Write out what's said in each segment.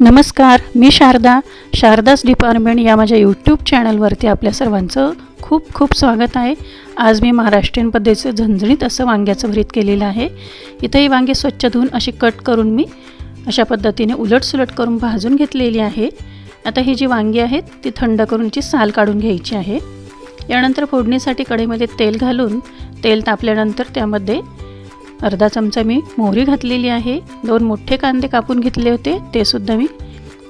नमस्कार मी शारदा शारदास डिपार्टमेंट या माझ्या यूट्यूब चॅनलवरती आपल्या सर्वांचं खूप खूप स्वागत आहे. आज मी महाराष्ट्रीयन पद्धतीचं झणझणीत असं वांग्याचं भरीत केलेलं आहे. इथंही वांगे स्वच्छ धुवून अशी कट करून मी अशा पद्धतीने उलटसुलट करून भाजून घेतलेली आहे. आता ही जी वांगी आहेत ती थंड करून याची साल काढून घ्यायची आहे. यानंतर फोडणीसाठी कढईमध्ये तेल घालून तेल तापल्यानंतर त्यामध्ये अर्धा चमचा मी मोहरी घातलेली आहे. दोन मोठे कांदे कापून घेतले होते. ते सुद्धा मी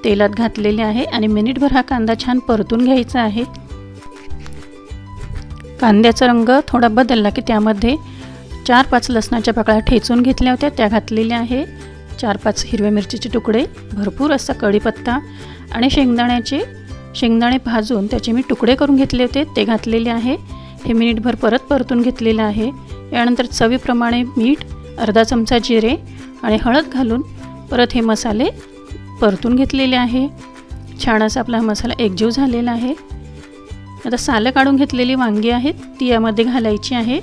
तेलात घातलेले आहे आणि मिनिटभर हा कांदा छान परतून घ्यायचा आहे. कांद्याचा रंग थोडा बदलला की त्यामध्ये चार पाच लसणाच्या पाकळ्या ठेचून घेतल्या होत्या. त्या घातलेल्या आहे. चार पाच हिरव्या मिरचीचे तुकडे भरपूर असा कढीपत्ता आणि शेंगदाण्याचे शेंगदाणे भाजून त्याचे मी तुकडे करून घेतले होते. ते घातलेले आहे. हे मिनिटभर परत परतून घेतलेलं आहे. यानंतर चवीप्रमाणे मीठ अर्धा चमचा जिरे आणि हळद घालून परत हे मसाले परतून घेतलेले आहे. छान असा आपला हा मसाला एकजीव झालेला आहे. आता सालं काढून घेतलेली वांगी आहेत ती यामध्ये घालायची आहे.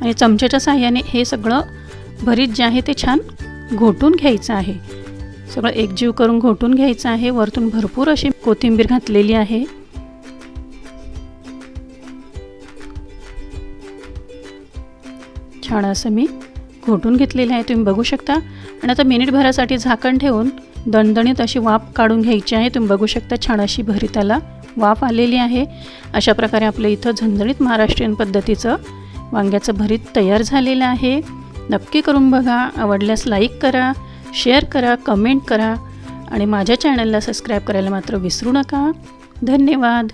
आणि चमच्याच्या साह्याने हे सगळं भरीत जे आहे ते छान घोटून घ्यायचं आहे. सगळं एकजीव करून घोटून घ्यायचं आहे. वरतून भरपूर अशी कोथिंबीर घातलेली आहे. छान असं मी घोटून घेतलेलं आहे तुम्ही बघू शकता. आणि आता मिनिटभरासाठी झाकण ठेवून दणदणीत अशी वाफ काढून घ्यायची आहे तुम्ही बघू शकता छान अशी भरीताला वाफ आलेली आहे. अशा प्रकारे आपलं इथं झणझणीत महाराष्ट्रीयन पद्धतीचं वांग्याचं भरीत तयार झालेलं आहे. नक्की करून बघा आवडल्यास लाईक करा शेअर करा कमेंट करा आणि माझ्या चॅनलला सबस्क्राईब करायला मात्र विसरू नका. धन्यवाद.